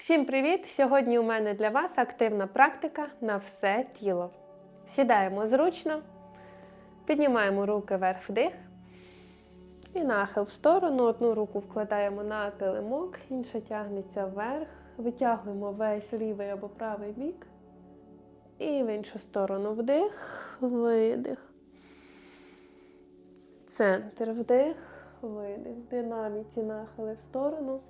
Всім привіт! Сьогодні у мене для вас активна практика на все тіло. Сідаємо зручно, піднімаємо руки вверх вдих і нахил в сторону. Одну руку вкладаємо на килимок, інша тягнеться вверх. Витягуємо весь лівий або правий бік. І в іншу сторону вдих, видих. Центр вдих, видих. Динаміці нахили в сторону.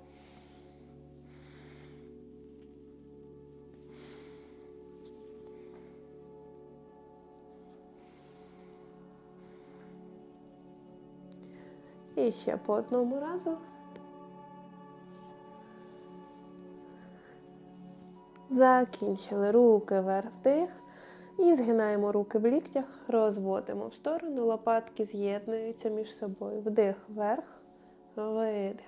І ще по одному разу. Закінчили руки вверх вдих. І згинаємо руки в ліктях, розводимо в сторону, лопатки з'єднуються між собою. Вдих вверх, видих.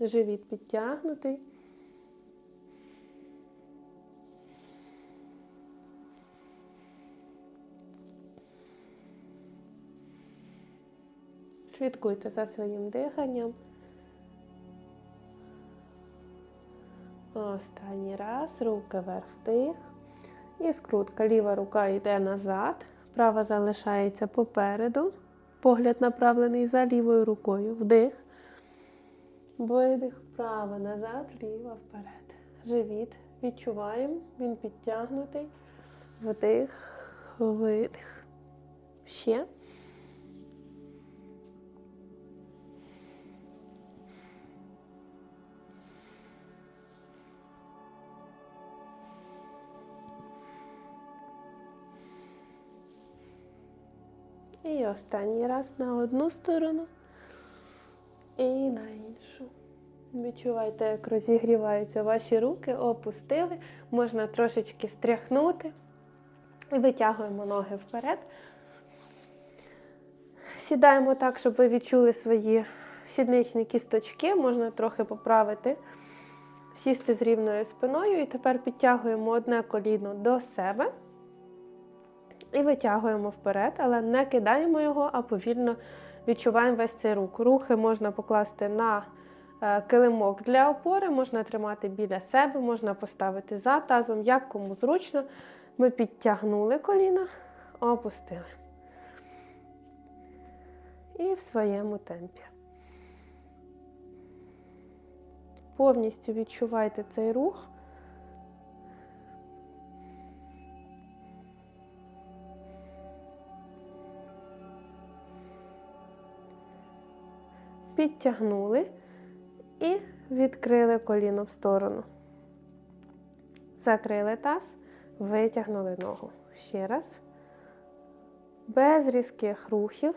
Живіт підтягнутий. Слідкуйте за своїм диханням. Останній раз, руки вверх вдих. І скрутка. Ліва рука йде назад, права залишається попереду. Погляд направлений за лівою рукою. Вдих. Видих. Права назад, ліва вперед. Живіт. Відчуваємо. Він підтягнутий. Вдих, видих. Ще. І останній раз на одну сторону і на іншу. Відчувайте, як розігріваються ваші руки, опустили. Можна трошечки стряхнути. І витягуємо ноги вперед. Сідаємо так, щоб ви відчули свої сідничні кісточки. Можна трохи поправити, сісти з рівною спиною. І тепер підтягуємо одне коліно до себе. І витягуємо вперед, але не кидаємо його, а повільно відчуваємо весь цей рух. Рухи можна покласти на е, килимок для опори, можна тримати біля себе, можна поставити за тазом, як кому зручно. Ми підтягнули коліна, опустили. І в своєму темпі. Повністю відчувайте цей рух. Підтягнули і відкрили коліно в сторону. Закрили таз, витягнули ногу. Ще раз. Без різких рухів.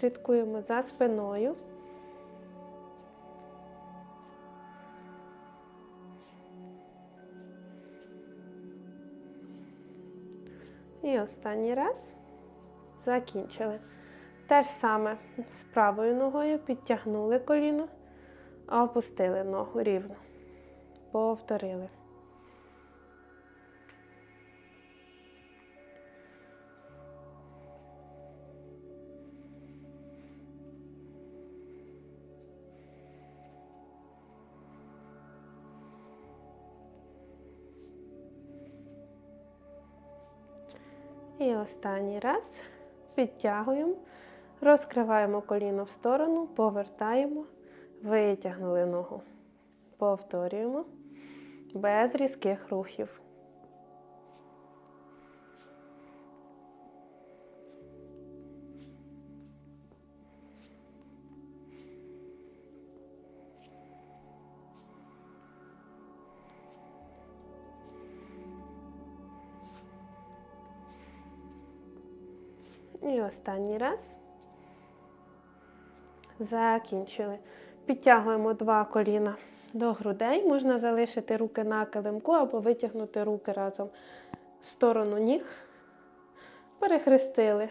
Слідкуємо за спиною. І останній раз закінчили. Те ж саме з правою ногою підтягнули коліно, опустили ногу рівно. Повторили. Останній раз підтягуємо, розкриваємо коліно в сторону, повертаємо, витягнули ногу. Повторюємо без різких рухів. Останній раз. Закінчили. Підтягуємо два коліна до грудей. Можна залишити руки на килимку або витягнути руки разом в сторону ніг. Перехрестили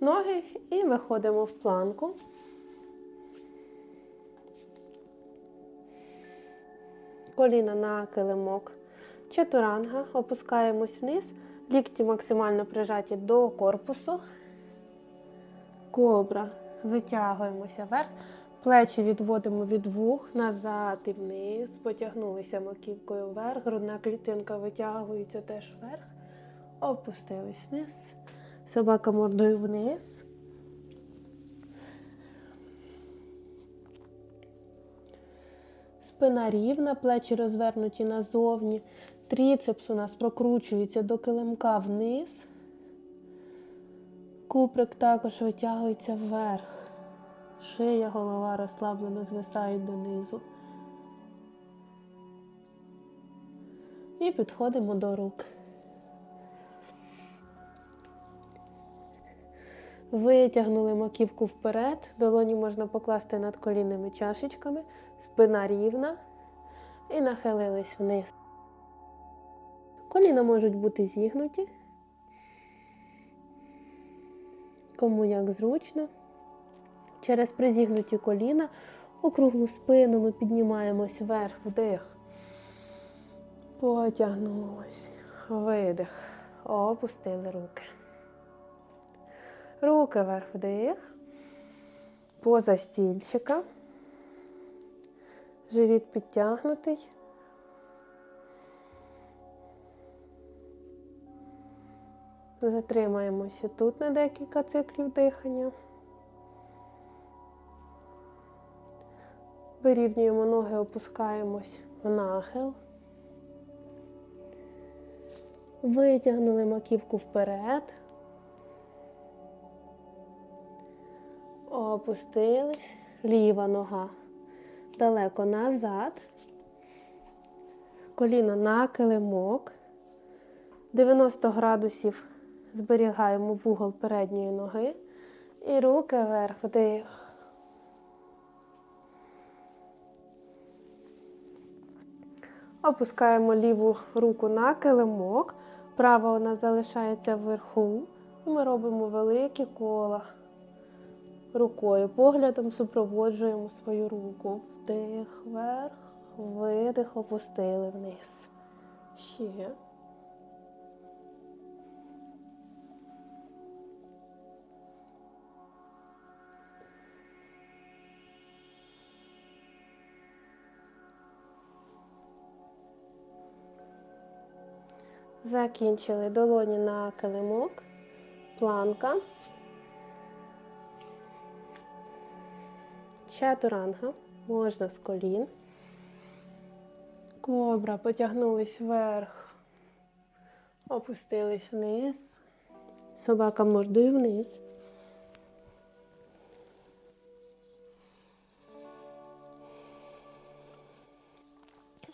ноги і виходимо в планку. коліна на килимок. Чатуранга. Опускаємось вниз. Лікті максимально прижаті до корпусу. Кобра. Витягуємося вверх. Плечі відводимо від вух, назад і вниз. Потягнулися маківкою вверх. Грудна клітинка витягується теж вверх. Опустились вниз. Собака мордою вниз. Спина рівна, плечі розвернуті назовні. Тріцепс у нас прокручується до килимка вниз. Куприк також витягується вверх. Шия, голова розслаблено звисають донизу. І підходимо до рук. Витягнули маківку вперед, долоні можна покласти над колінними чашечками, спина рівна і нахилились вниз. Коліна можуть бути зігнуті, кому як зручно. Через призігнуті коліна округлу спину ми піднімаємось вверх, вдих. Потягнулись. Видих. Опустили руки. Руки вверх вдих. Поза стільчика. Живіт підтягнутий. Затримаємося тут на декілька циклів дихання. Вирівнюємо ноги, опускаємось в нахил. Витягнули маківку вперед. Опустились. Ліва нога далеко назад. Коліна на килимок. 90 градусів зберігаємо вугол передньої ноги. І руки вверх, вдих. Опускаємо ліву руку на килимок, права у нас залишається вверху. І ми робимо великі кола рукою. Поглядом супроводжуємо свою руку. Вдих вверх, видих, опустили вниз. Ще. Закінчили долоні на килимок, планка, чатуранга, можна з колін. Кобра, потягнулись вверх, опустились вниз. Собака мордою вниз.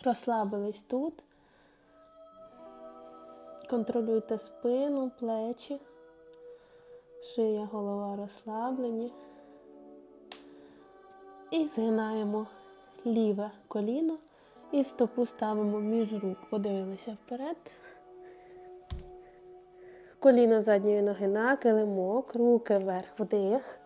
Розслабились тут. Контролюйте спину, плечі, шия, голова розслаблені. І згинаємо ліве коліно і стопу ставимо між рук. Подивилися вперед. Коліно задньої ноги на килимок, руки вверх, вдих.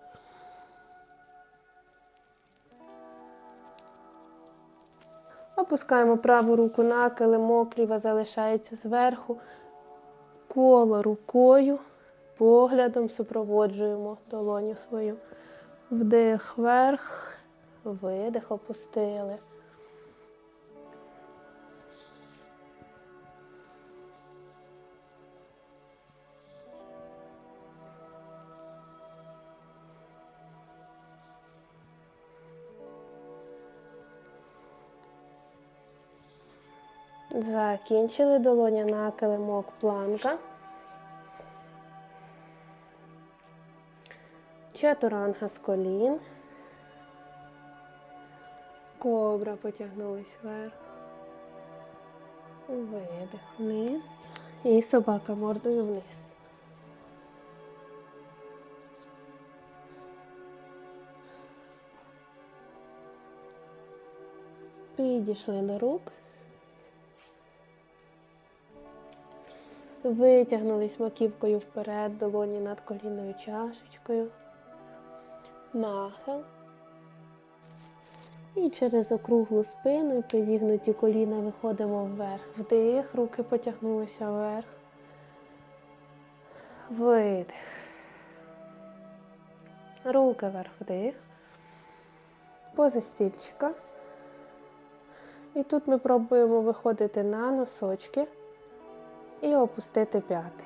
Опускаємо праву руку на килимок, ліва залишається зверху. Коло рукою, поглядом супроводжуємо долоню свою. Вдих вверх, видих, опустили. Закінчили долоня на килимок планка. Чатуранга з колін. Кобра потягнулись вверх. Видих вниз. І собака мордою вниз. Підійшли до рук. Витягнулись маківкою вперед, долоні над колінною чашечкою. Нахил. І через округлу спину і призігнуті коліна виходимо вверх. Вдих, руки потягнулися вверх. Видих. Руки вверх вдих. Поза стільчика. І тут ми пробуємо виходити на носочки і опустити п'яти.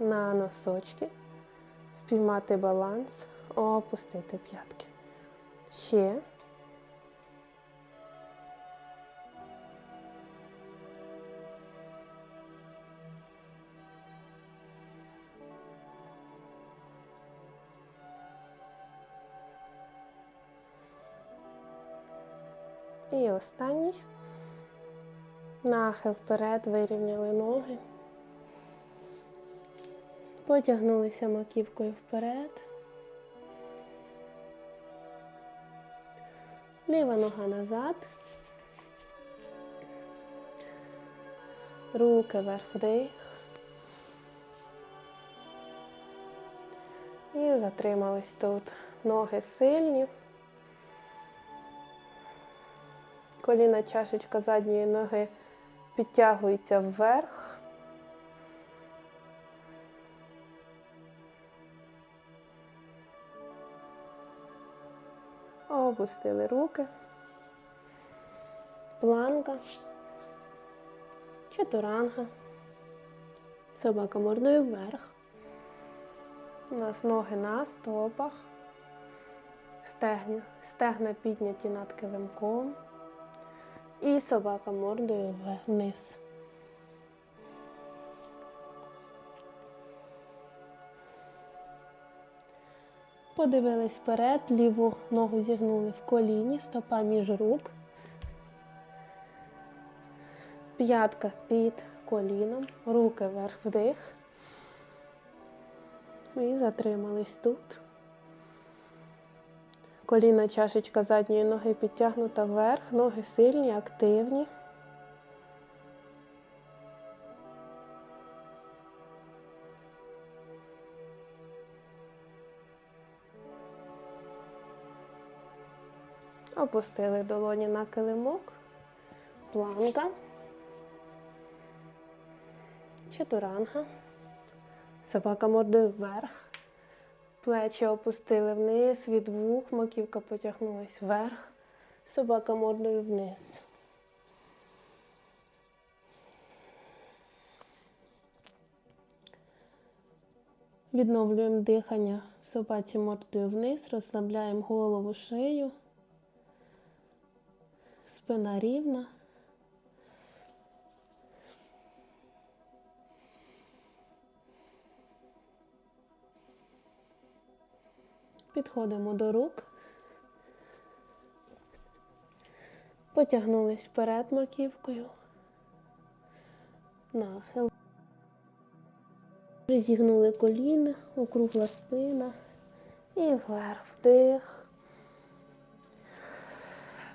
На носочки. Спіймати баланс, опустити п'ятки. Ще. І останній. Нахил вперед, вирівняли ноги. Потягнулися маківкою вперед. Ліва нога назад. Руки вверх вдих. І затримались тут. Ноги сильні. Коліна чашечка задньої ноги підтягується вверх. Опустили руки. Планка. Чатуранга. Собака мордою вверх. У нас ноги на стопах. Стегня, стегна підняті над килимком. І собака мордою вниз. Подивились вперед, ліву ногу зігнули в коліні, стопа між рук. П'ятка під коліном, руки вверх вдих. І затримались тут. Коліна чашечка задньої ноги підтягнута вверх, ноги сильні, активні. Опустили долоні на килимок, планка, чатуранга, собака мордою вверх. Плечі опустили вниз, від вух, маківка потягнулась вверх, собака мордою вниз. Відновлюємо дихання собаці мордою вниз, розслабляємо голову, шию, спина рівна. Підходимо до рук. Потягнулись вперед маківкою. Нахил. Зігнули коліна, округла спина. І вверх вдих.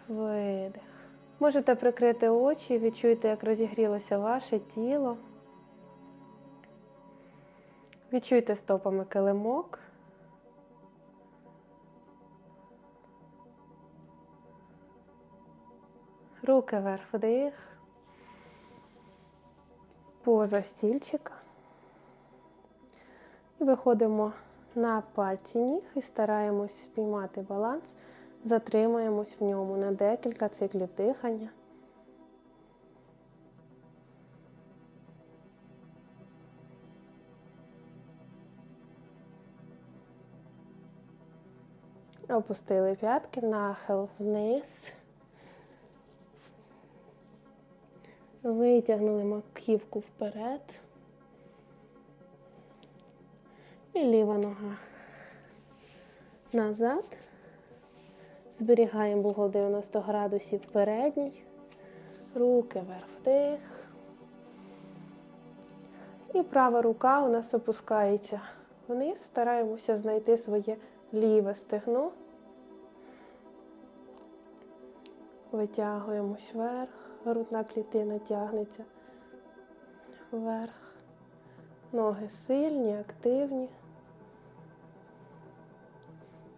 Видих. Можете прикрити очі, відчуйте, як розігрілося ваше тіло. Відчуйте стопами килимок. Руки вверх вдих. Поза стільчика. І виходимо на пальці ніг і стараємось спіймати баланс, затримуємось в ньому на декілька циклів дихання. Опустили п'ятки, нахил вниз. Витягнули маківку вперед. І ліва нога назад. Зберігаємо вугол 90 градусів передній. Руки вверх вдих. І права рука у нас опускається вниз. Стараємося знайти своє ліве стегно. Витягуємось вверх. Грудна клітина тягнеться вверх. Ноги сильні, активні.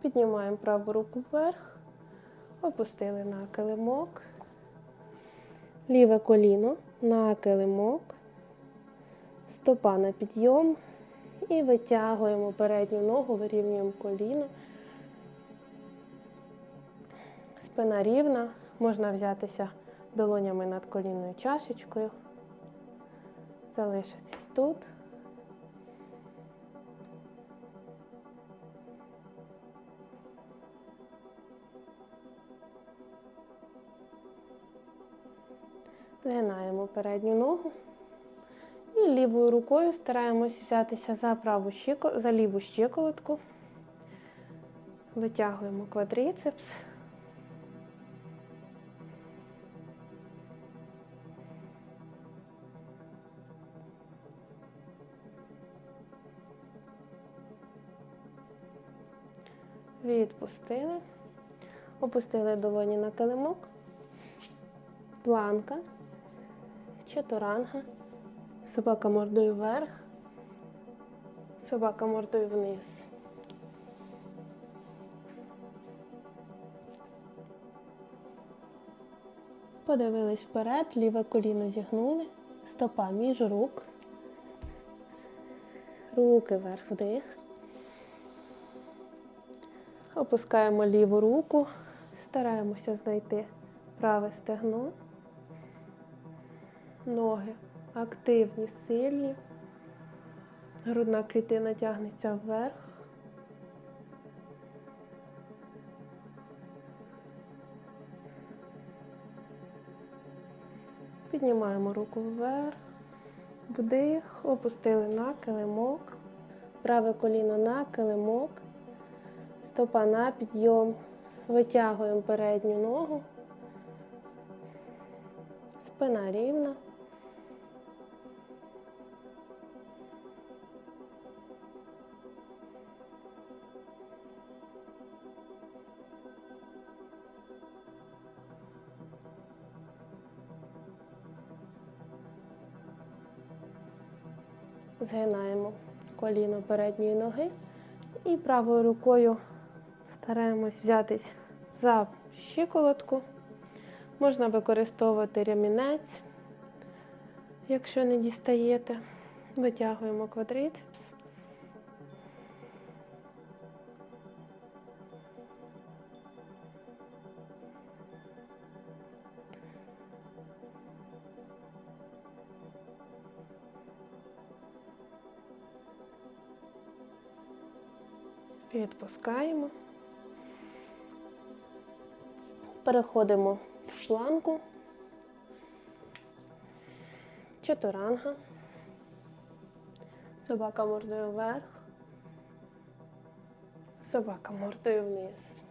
Піднімаємо праву руку вверх, опустили на килимок, ліве коліно на килимок, стопа на підйом. І витягуємо передню ногу, вирівнюємо коліно. Спина рівна, можна взятися долонями над колінною чашечкою, залишитись тут. Згинаємо передню ногу і лівою рукою стараємось взятися за праву щеко, за ліву щиколотку. Витягуємо квадріцепс. Відпустили. Опустили долоні на килимок. Планка. Чатуранга. Собака мордою вверх. Собака мордою вниз. Подивились вперед, ліве коліно зігнули, стопа між рук, руки вверх вдих. Опускаємо ліву руку, стараємося знайти праве стегно, ноги активні, сильні, грудна клітина тягнеться вверх. Піднімаємо руку вверх, вдих, опустили на килимок, праве коліно на килимок, стопа на підйом, витягуємо передню ногу, спина рівна. Згинаємо коліно передньої ноги і правою рукою стараємось взятись за щиколотку. Можна використовувати ремінець, якщо не дістаєте. Витягуємо квадрицепс. Відпускаємо. Переходимо в планку. Чатуранга. Собака мордою вверх. Собака мордою вниз.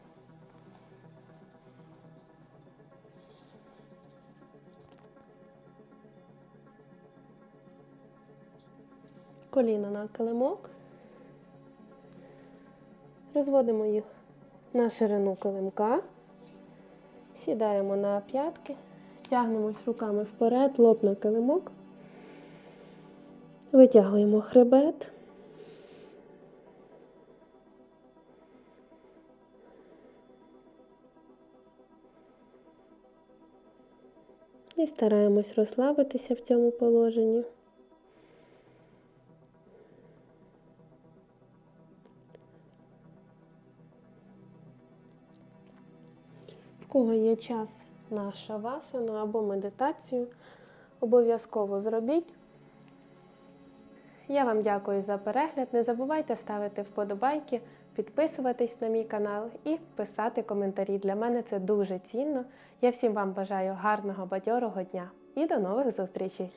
Коліна на килимок. Розводимо їх на ширину килимка, сідаємо на п'ятки, тягнемось руками вперед, лоб на килимок, витягуємо хребет. І стараємось розслабитися в цьому положенні. Кого є час на шавасану або медитацію, обов'язково зробіть. Я вам дякую за перегляд. Не забувайте ставити вподобайки, підписуватись на мій канал і писати коментарі. Для мене це дуже цінно. Я всім вам бажаю гарного бадьорого дня і до нових зустрічей!